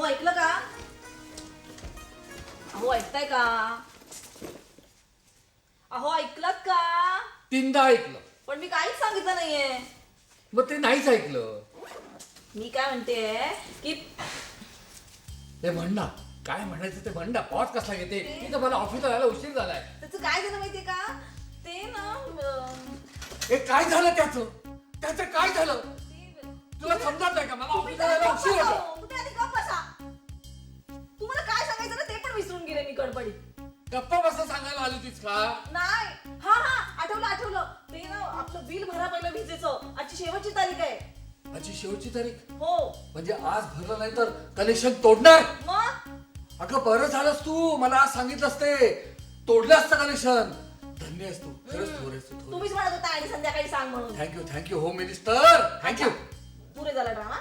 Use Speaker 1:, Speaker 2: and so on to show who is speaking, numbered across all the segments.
Speaker 1: अहो ऐकलं का? अहो ऐकताय का? अहो ऐकलत का?
Speaker 2: तीनदा ऐकलं.
Speaker 1: पण मी काहीच सांगितलं नाहीये.
Speaker 2: मग ते नाहीच ऐकलं.
Speaker 1: मी काय म्हणते की
Speaker 2: ते म्हण ना काय म्हणायचं ते म्हण ना पॉज कसला घेते? इथं मला ऑफिसला जायला उशीर झालाय.
Speaker 1: त्याचं काय झालं माहितीये का? ते ना अं,
Speaker 2: हे काय झालं त्याचं? त्याचं काय झालं?
Speaker 1: ते-
Speaker 2: तुला समजत नाही होतीस का?
Speaker 1: नाही. हा हा आठवलं आठवलं. ते ना आपलं बिल भरा पहिलं विजेचं. आजची शेवटची तारीख आहे.
Speaker 2: माझी शेवटची तारीख?
Speaker 1: हो.
Speaker 2: म्हणजे आज भरलं नाही तर कनेक्शन तोडणार?
Speaker 1: मग?
Speaker 2: अगं बरं झालंस तू. मला आज सांगितलंस ते. तोडलं असतं कनेक्शन धन्य आहेस तू. खरंच थोर आहेस तू थोर
Speaker 1: तुम्हीच म्हणत होता आणि संध्याकाळी सांग म्हणून.
Speaker 2: Thank you thank you home minister thank you
Speaker 1: पुरे झाला ड्रामा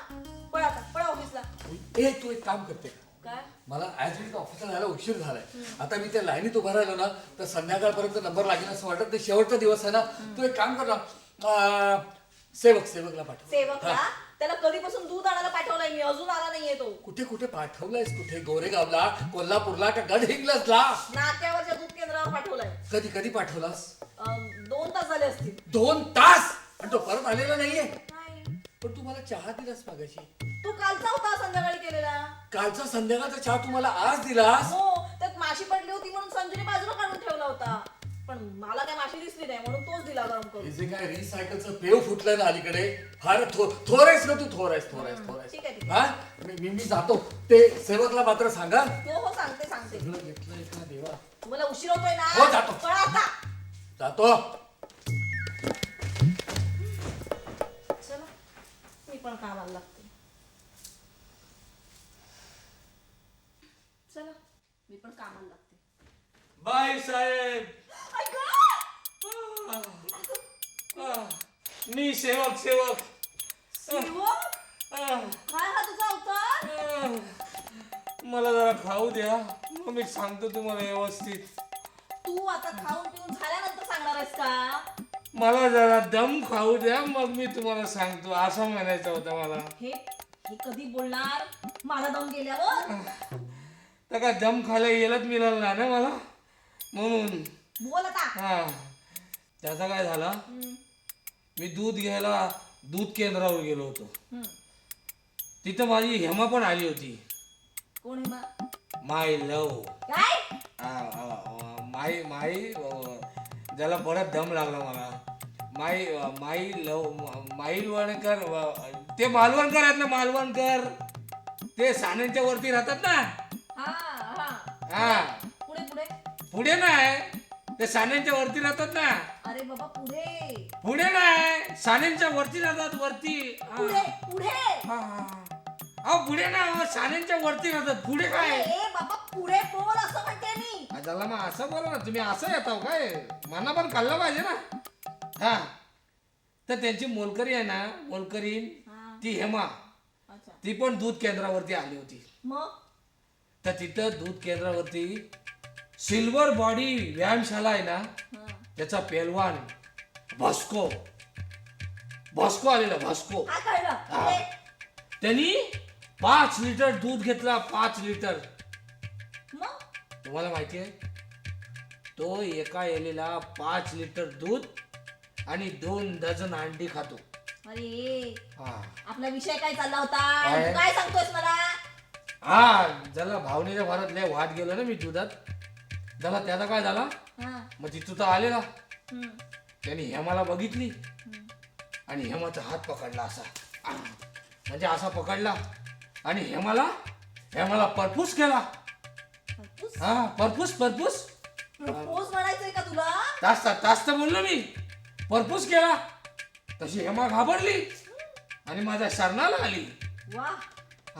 Speaker 1: पळा आता पळा ऑफिसला
Speaker 2: ए तू एक काम करते. का मला ऍज इट ऑफिसला जायला उशीर झालाय. आता मी त्या लाईनीत उभा राहिलो ना तर संध्याकाळपर्यंत नंबर लागेल असं वाटत ते शेवटचा दिवस आहे ना तू एक काम कर ना अं, सेवक सेवकला पाठव.
Speaker 1: सेवकला?
Speaker 2: हा.
Speaker 1: त्याला कधीपासून दूध आणायला पाठवलाय? मी अजून आला नाहीये तो.
Speaker 2: कुठे कुठे पाठवलायस? कुठे? गोरेगावला कोल्हापूरला का गडहिंग्लजला?
Speaker 1: नाक्यावरच्या दूध केंद्रावर पाठवलाय.
Speaker 2: कधी कधी पाठवलास?
Speaker 1: अं, दोन तास झाले असतील.
Speaker 2: दोन तास? आणि तो परत आलेला नाहीये.
Speaker 1: नाही
Speaker 2: पण तू मला चहा दिलास मागाशी.
Speaker 1: तो कालचा होता संध्याकाळी केलेला.
Speaker 2: कालचा संध्याकाळचा चहा तू मला आज दिलास?
Speaker 1: हो त्यात माशी पडली होती म्हणून संजूने बाजूला काढून ठेवला होता. पण मला काय माशी दिसली नाही म्हणून तोच दिला गरम
Speaker 2: हे
Speaker 1: करून
Speaker 2: जे काय रिसायकलचं पेव फुटलंय ना अलीकडे फार थो थोर आहेस ना तू? थोर आहेस थोर आहेस थोर
Speaker 1: ठीक आहे,
Speaker 2: आहेस
Speaker 1: ठीक
Speaker 2: हा? मी मी- मी जातो. ते सेवकला मात्र सांगा.
Speaker 1: हो हो सांगते सांगते.
Speaker 2: सगळं घेतलंय का देवा?
Speaker 1: तुम्हाला उशीर होतोय ना.
Speaker 2: हो, जातो.
Speaker 1: पळा आता.
Speaker 2: जातो.
Speaker 1: पण कामाला लागते. चला मी पण कामाला लागते.
Speaker 3: बाय साहेब! आह, मी सेवक सेवक.
Speaker 1: सेवक?
Speaker 3: आह,
Speaker 1: काय हा तुझा अवतार?
Speaker 3: आह. मला जरा खाऊ द्या. मग मी सांगतो तुम्हाला व्यवस्थित.
Speaker 1: तू आता खाऊन पिऊन झाल्यानंतर सांगणार आहेस का?
Speaker 3: मला जरा दम खाऊ द्या मग मी तुम्हाला सांगतो. असं म्हणायचं होतं मला.
Speaker 1: हे हे कधी बोलणार? माझा दम गेल्यावर?
Speaker 3: तर का दम खायला येलच मिळालं ना मला? म्हणून.
Speaker 1: बोल आता.
Speaker 3: हा. त्याचा काय झाला?
Speaker 1: हम्म,
Speaker 3: मी दूध घ्यायला दूध केंद्रावर गेलो होतो.
Speaker 1: हम्म.
Speaker 3: तिथं माझी हेमा पण आली होती.
Speaker 1: कोण आहे बा?
Speaker 3: My love.
Speaker 1: काय?
Speaker 3: माई अं, ज्याला बराच दम लागला मला. माई माई लव माई वणकर अं, ते मालवणकर आहेत ना मालवणकर. ते साण्यांच्या वरती राहतात ना.
Speaker 1: हा हा.
Speaker 3: हा.
Speaker 1: पुढे पुढे.
Speaker 3: पुढे नाही. ते साण्यांच्या वरती राहतात ना.
Speaker 1: अरे बाबा पुढे.
Speaker 3: पुढे नाही. साण्यांच्या वरती राहतात वरती. हा.
Speaker 1: पुढे पुढे.
Speaker 3: हा, हा. अहो पुढे ना साण्यांच्या वरती राहतात. पुढे काय?
Speaker 1: ए बाबा पुढे बोल असं म्हणते मी.
Speaker 3: त्याला मग असं बोला ना तुम्ही असं येता हो? काय मना पण खाल्लं पाहिजे ना. हा. तर त्यांची मोलकरी आहे ना मोलकरी. ती हेमा.
Speaker 1: अच्छा.
Speaker 3: ती पण दूध केंद्रावरती आली होती.
Speaker 1: मग?
Speaker 3: तर तिथं दूध केंद्रावरती सिल्वर बॉडी व्यायामशाला आहे ना
Speaker 1: हा.
Speaker 3: त्याचा पेलवान भास्को. भास्को आलेला भास्को.
Speaker 1: कळलं
Speaker 3: हा. त्यांनी पाच लिटर दूध घेतला पाच लिटर. तुम्हाला माहिती आहे? तो एका एलेला पाच लिटर दूध आणि दोन डझन अंडी खातो.
Speaker 1: अरे
Speaker 3: हा.
Speaker 1: आपला विषय काय चालला होता?
Speaker 3: काय?
Speaker 1: तू काय सांगतोयस मला?
Speaker 3: हा झाला भावनेच्या भरात लय वाद गेलो ना मी दुधात. झाला त्याचा काय झाला?
Speaker 1: हा.
Speaker 3: मग तिथं तर आले ना
Speaker 1: हम्म.
Speaker 3: त्यांनी हेमाला बघितली. आणि हेमाचा हात पकडला असा. म्हणजे असा पकडला. आणि हेमाला हेमाला परपूस केला? हा परपूस परपूस.
Speaker 1: प्रपोज म्हणायचंय का तुला?
Speaker 3: तास तास तर बोललो मी. परपूस केला. तशी हेमा घाबरली आणि माझ्या शरणाला आली.
Speaker 1: वा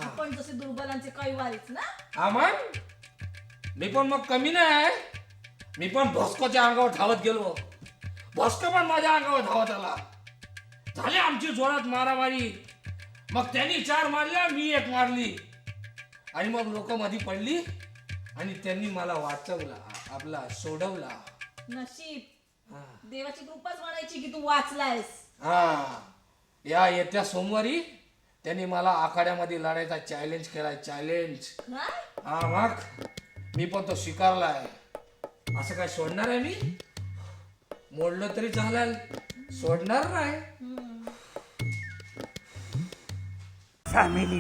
Speaker 1: आपण जसे दुर्बलांचे कैवारीच ना?
Speaker 3: मग मी पण मग कमी नाही मी पण भोस्कोच्या अंगावर धावत गेलो. भोस्को पण माझ्या अंगावर धावत आला. झाली आमची जोरात मारामारी. मग त्यांनी चार मारल्या मी एक मारली. आणि मग लोक मधी पडली. आणि त्यांनी मला वाचवला आपला सोडवला.
Speaker 1: नशीब.
Speaker 3: हा.
Speaker 1: देवाची कृपाच म्हणायची की तू वाचलायस.
Speaker 3: हा. या येत्या सोमवारी त्यांनी मला आखाड्यामध्ये लढायचा चॅलेंज केलाय चॅलेंज हा मग? मी पण तो स्वीकारलाय. असं काय सोडणार आहे मी? मोडलं तरी चालेल. सोडणार नाही.
Speaker 4: फॅमिली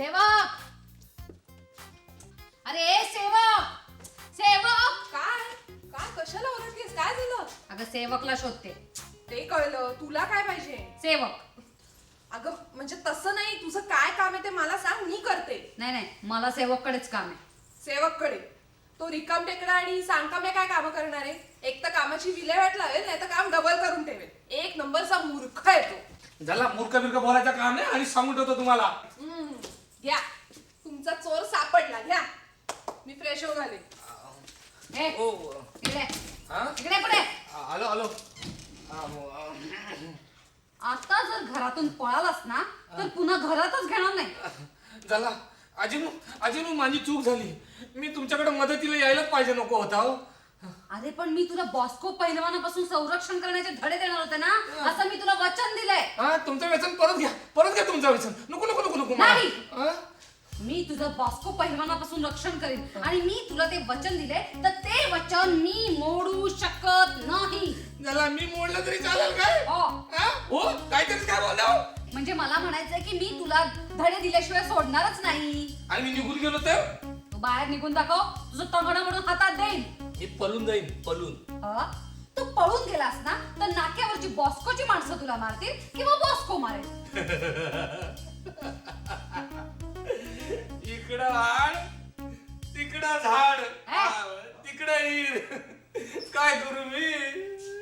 Speaker 5: सेवक! अरे सेवक! सेवक!
Speaker 6: काय? काय? कशाला ओरडतेस? काय झालं?
Speaker 5: अगं सेवकला शोधते.
Speaker 6: ते कळलं. तुला काय पाहिजे?
Speaker 5: सेवक.
Speaker 6: अगं म्हणजे तसं नाही. तुझं काय काम आहे ते मला सांग. मी करते.
Speaker 5: नाही नाही. मला सेवककडेच काम आहे.
Speaker 6: सेवककडे. तो रिकाम टेकडा आणि सांगकाम्या काय कामं करणार आहे? एक तर कामाची विल्हेवाट लावेल नाही तर काम डबल करून ठेवेल. एक नंबरचा मूर्ख आहे तो.
Speaker 3: झाला मूर्ख बिर्ख बोलायचं काम नाही आणि सांगून ठेवतो तुम्हाला.
Speaker 6: हम्म, घ्या. तुमचा चोर सापडला. घ्या. मी फ्रेश हो घाले
Speaker 5: ए
Speaker 3: ओ
Speaker 5: इकडे.
Speaker 3: हा?
Speaker 5: इकडे पुढे.
Speaker 3: आलो हा,
Speaker 5: आता जर घरातून पळालास ना तर पुन्हा घरातच घेणार नाही.
Speaker 3: झाला. अजिनू अजिनू माझी चूक झाली. मी तुमच्याकडे मदतीला यायलाच पाहिजे नको होता हो.
Speaker 5: अरे पण मी तुला बॉस्को पहिलवानापासून संरक्षण करण्याचे धडे देणार होते ना? असं मी तुला वचन दिलंय.
Speaker 3: हा तुमचं व्यसन परत घ्या. परत घ्या तुमचं व्यसन नको नको नको नको मला.
Speaker 5: नाही.
Speaker 3: हा?
Speaker 5: मी तुझं बॉस्को पहिलवानापासून रक्षण करेन. आणि मी तुला ते वचन दिले तर ते वचन मी मोडू शकत नाही.
Speaker 3: झाला मी मोडलं तरी चालेल काय?
Speaker 5: हो.
Speaker 3: हा? हो? काहीतरी काय बोलला? हो?
Speaker 5: म्हणजे मला म्हणायचंय की मी तुला धडे दिल्याशिवाय सोडणारच नाही.
Speaker 3: आणि मी निघून गेलो तर?
Speaker 5: तू बाहेर निघून दाखव. तुझं तंगडं म्हणून हातात देईन.
Speaker 3: मी पळून जाईन पळून.
Speaker 5: अ? तू पळून गेलास ना तर नाक्यावरची बॉस्कोची माणसं तुला मारतील किंवा बॉस्को मारेल.
Speaker 3: इकडं झाड तिकडं झाड? तिकडं काय करू मी?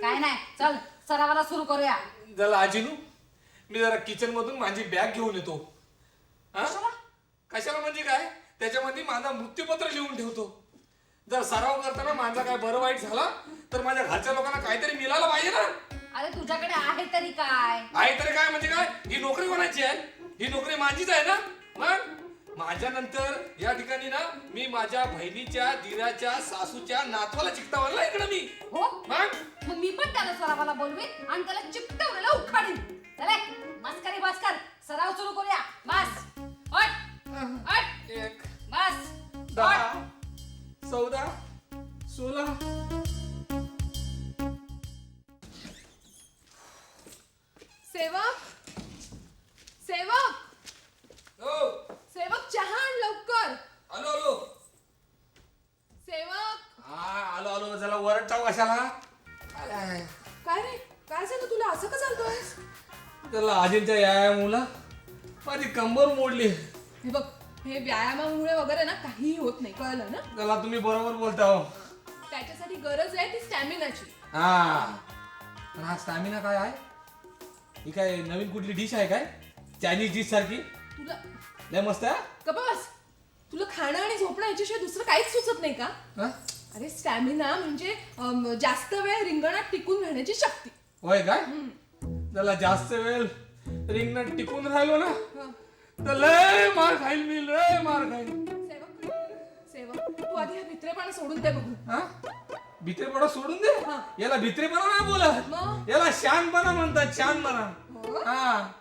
Speaker 5: काय नाही चल सरावाला सुरू करूया.
Speaker 3: झाला आजीनू मी जरा किचन मधून माझी बॅग घेऊन येतो. हा?
Speaker 5: कशाला?
Speaker 3: कशाला म्हणजे काय? त्याच्यामध्ये माझा मृत्यूपत्र लिहून ठेवतो. जर सराव करताना माझा काय बरं वाईट झाला तर माझ्या घरच्या लोकांना काहीतरी मिळालं पाहिजे ना.
Speaker 5: अरे तुझ्याकडे आहे तरी काय?
Speaker 3: आहे तरी काय म्हणजे काय? ही नोकरी कोणाची आहे? ही नोकरी माझीच आहे ना? मग? माझ्या नंतर या ठिकाणी ना मी माझ्या बहिणीच्या दिराच्या सासूच्या नातवाला चिकटावला इकडं मी.
Speaker 5: हो?
Speaker 3: मग?
Speaker 5: मग मी पण त्याला सरावाला बोलवीन आणि त्याला चिपटवलेलं उखाडीन. चले मस्करी बस कर सराव सुरू करूया.
Speaker 3: त्याला आजींच्या या मुला माझी कंबर मोडली.
Speaker 6: हे बघ हे व्यायामामुळे वगैरे ना काहीही होत नाही कळलं ना?
Speaker 3: त्याला तुम्ही बरोबर बोलता हो.
Speaker 6: त्याच्यासाठी गरज आहे ती स्टॅमिनाची.
Speaker 3: हा. पण हा स्टॅमिना काय आहे? ही काय नवीन कुठली डिश आहे काय? चायनीज डिश सारखी?
Speaker 6: तुला
Speaker 3: लय मस्त आहे
Speaker 6: का बस. तुला खाणं आणि झोपणं याच्याशिवाय दुसरं काहीच सुचत नाही का?
Speaker 3: हा?
Speaker 6: अरे स्टॅमिना म्हणजे अम, जास्त वेळ रिंगणात टिकून राहण्याची शक्ती.
Speaker 3: होय काय? त्याला जास्त वेळ रिंगणात टिकून राहिलो ना तर लय मार खाईल मी लय मार खाईल.
Speaker 6: सेवक सेवक तू आधी हा भित्रेपणा सोडून दे बघू.
Speaker 3: हा? भित्रेपणा सोडून दे?
Speaker 6: हा.
Speaker 3: याला भित्रेपणा नाही बोलत.
Speaker 6: मग?
Speaker 3: याला शानपणा म्हणतात शानपणा.
Speaker 6: हो?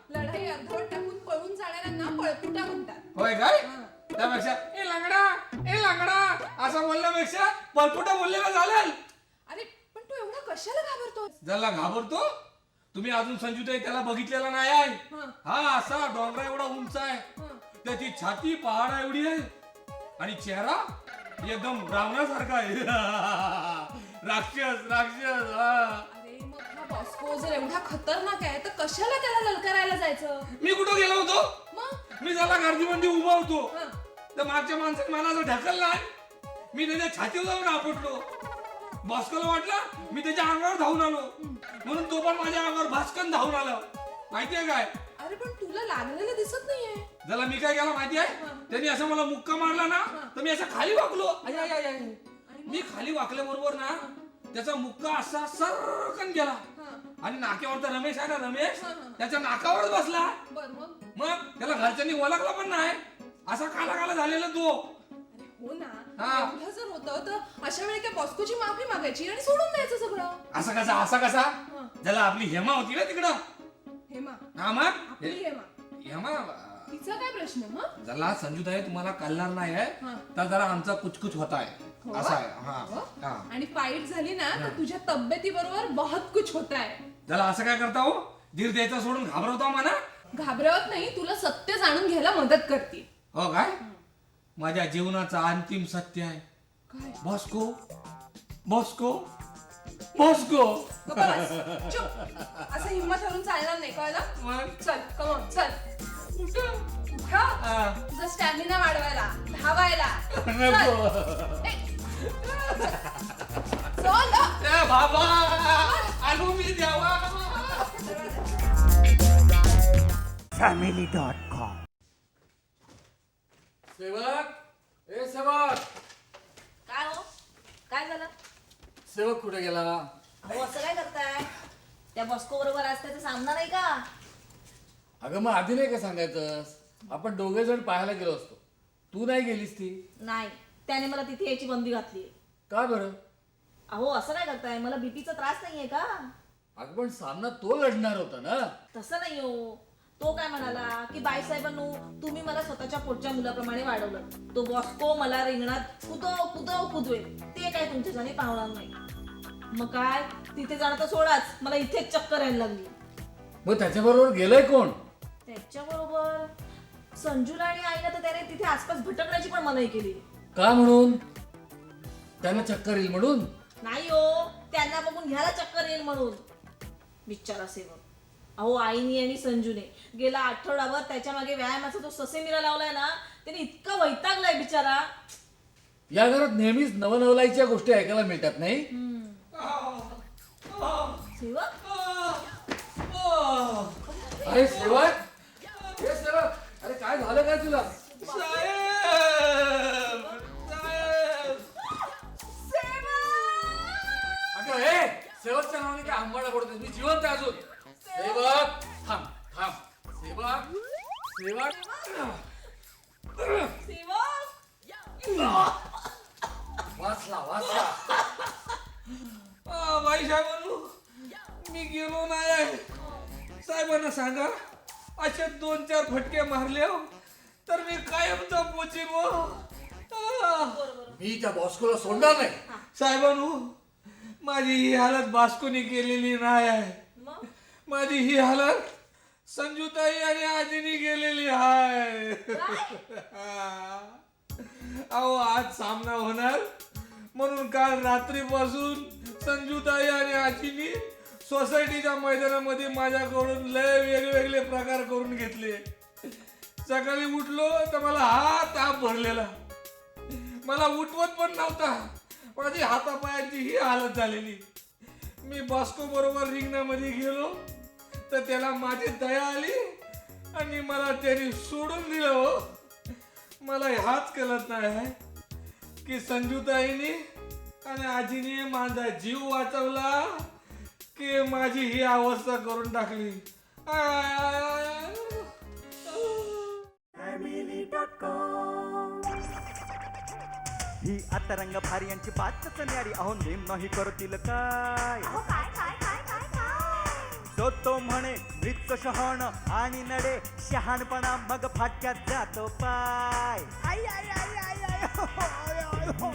Speaker 6: लढाई अर्धवट टाकून पळून जाणाऱ्यांना पळपुटा म्हणतात
Speaker 3: होय काय?
Speaker 6: हा.
Speaker 3: त्यापेक्षा ए लंगडा ए लंगडा असं बोलण्यापेक्षा पलपुटा बोललेला चालेल
Speaker 6: अरे पण तू एवढा कशाला घाबरतो
Speaker 3: ज्याला घाबरतो? तुम्ही अजून संजूताई त्याला बघितलेला नाही आहे?
Speaker 6: हं.
Speaker 3: हा असा डोंगरा एवढा उंच आहे.
Speaker 6: हं.
Speaker 3: त्याची छाती पहाडा एवढी आहे. आणि चेहरा एकदम रावणासारखा आहे. राक्षस राक्षस हा.
Speaker 6: अरे मग हा बॉस्को जर एवढा खतरनाक आहे तर कशाला त्याला ललकारायला जायचं?
Speaker 3: मी कुठं गेलो होतो?
Speaker 6: मग?
Speaker 3: मी त्याला गर्दीमध्ये उभा होतो.
Speaker 6: हं.
Speaker 3: तर मागच्या माणसाने मला असं ढकललं मी त्याच्या छातीवर जाऊन आपटलो. भास्करला वाटलं मी त्याच्या अंगावर धावून आलो. म्हणून तो पण माझ्या अंगावर भास्कन धावून आला. माहितीये काय?
Speaker 6: अरे पण तुला लागलेलं दिसत नाहीये.
Speaker 3: ज्याला मी काय केला माहिती आहे त्यांनी असं मला मुक्का मारला ना तर मी असं खाली वाकलो. आय, आय, आय, आय. मी खाली वाकल्याबरोबर ना त्याचा मुक्का असा सरकन गेला. आणि नाक्यावर तर रमेश आहे ना रमेश? त्याच्या नाकावरच बसला.
Speaker 6: बर मग?
Speaker 3: मग त्याला घरच्यांनी ओळखला पण नाही. असा काला काला झालेला तो.
Speaker 6: अरे हो ना. एवढं जर होतं तर अशा वेळी काय बॉस्कोची माफी मागायची आणि सोडून द्यायचं सगळं?
Speaker 3: असा कसा असा कसा? ज्याला आपली हेमा होती ना तिकडं.
Speaker 6: हेमा.
Speaker 3: हा मग?
Speaker 6: आपली हेमा.
Speaker 3: हेमा
Speaker 6: तिचा काय प्रश्न मग?
Speaker 3: ज्याला संजूताई तुम्हाला कळणार नाही आहे
Speaker 6: हा.
Speaker 3: तर जरा आमचा कुचकुच होत आहे.
Speaker 6: हो?
Speaker 3: असा आहे हा.
Speaker 6: हो?
Speaker 3: हा.
Speaker 6: आणि फाईट झाली ना तर तुझ्या तब्येती बरोबर बहुत कुछ होत आहे.
Speaker 3: त्याला असं काय करता हो? धीर द्यायचा सोडून घाबरवता म्हणा.
Speaker 6: घाबरवत नाही तुला सत्य जाणून घ्यायला मदत करते
Speaker 3: हो काय? माझ्या जीवनाचा अंतिम सत्य आहे. बॉस्को. बॉस्को. बॉस्को.
Speaker 6: असं हिंमत हरून चालणार नाही कळलं?
Speaker 3: मग?
Speaker 6: चल कमॉन चल. तुझा स्टॅमिना वाढवायला धावायला.
Speaker 3: बाबा. मी द्यावा
Speaker 4: फॅमिली डॉट कॉम
Speaker 2: सेवक. ए सेवक!
Speaker 1: काय हो? काय झालं?
Speaker 2: सेवक कुठे गेला?
Speaker 1: अहो असं काय करताय? त्या बॉस्को बरोबर आज त्याचा सामना नाही का?
Speaker 2: अगं मग आधी नाही का सांगायचं आपण दोघे जण पाहायला गेलो असतो. तू नाही गेलीस ती.
Speaker 1: नाही. त्याने मला तिथे यायची बंदी घातली.
Speaker 2: का बरं?
Speaker 1: अहो असं काय करताय. मला बीपीचा त्रास नाहीये का?
Speaker 2: अगं पण सामना तो लढणार होता ना?
Speaker 1: तसं नाही हो. तो काय म्हणाला की बाईसाहेबांनो तुम्ही मला स्वतःच्या पोटच्या मुलाप्रमाणे वाढवलं. तो बॉस्को मला रिंगणात कुदव कुदव कुदवे. ते काय तुमच्याच्याने पावणार नाही. मग काय? तिथे जाणं तर सोडाच. मला इथेच चक्कर यायला लागली.
Speaker 2: मग त्याच्याबरोबर गेलंय कोण?
Speaker 1: त्याच्याबरोबर संजूला आणि आईला तर त्याने तिथे आसपास भटकण्याची पण मनाई केली.
Speaker 2: का म्हणून? त्यांना चक्कर येईल म्हणून?
Speaker 1: नाही हो त्यांना बघून घ्यायला चक्कर येईल म्हणून. बिचारा सेवक अहो आईनी आणि संजूने. गेला आठवडाभर त्याच्यामागे व्यायामाचा जो ससे मिरा लावलाय ना त्याने इतका वैतागलाय बिचारा.
Speaker 2: या घरात नेहमीच नवनवलाईच्या गोष्टी ऐकायला मिळतात नाही?
Speaker 1: सेवक
Speaker 2: अरे सेवक हे सेवक अरे काय झालं काय तुला? अगं हे सेवकच्या नावाने काय आंबाडा पडतो मी जिवंत आहे अजून. सेवक थांब थांब सेवक सेवक
Speaker 1: सेवक
Speaker 2: वाचला वाचला
Speaker 3: आ, बाई साहेबांनो मी गेलो नाही आहे. साहेबांना सांगा असे दोन चार फटके मारले हो, तर मी कायमचा पोचीन हो. आ,
Speaker 2: मी त्या बॉस्कोला सोडणार नाही
Speaker 3: साहेबांनो माझी ही हालत बास्कोनी केलेली नाही आहे माझी ही हालत संजूताई आणि आजीनी गेलेली आहे अहो आज सामना होणार. म्हणून काल रात्रीपासून संजूताई आणि आजीनी सोसायटीच्या मैदानामध्ये माझ्याकडून लय वेगवेगळे प्रकार करून घेतले. सकाळी उठलो तर मला हा ताप भरलेला. मला उठवत पण नव्हता. माझी हातापायाची ही हालत झालेली. मी बॉस्को बरोबर रिंगणामध्ये गेलो. तर त्याला माझी दया आली आणि मला त्याने सोडून दिलं हो. मला ह्याच कळत नाही आहे की संजूताईने आणि आजीने माझा जीव वाचवला की माझी ही अवस्था करून टाकली.
Speaker 4: ही आता रंग भारी यांची बातच न्यारी. अहो नेम नाही करतील काय? तो तो म्हणे मृत शहाण आणि नडे शहाणपणा मग फाटक्यात जातो पाय. आई आई आई आई आई हो, हो.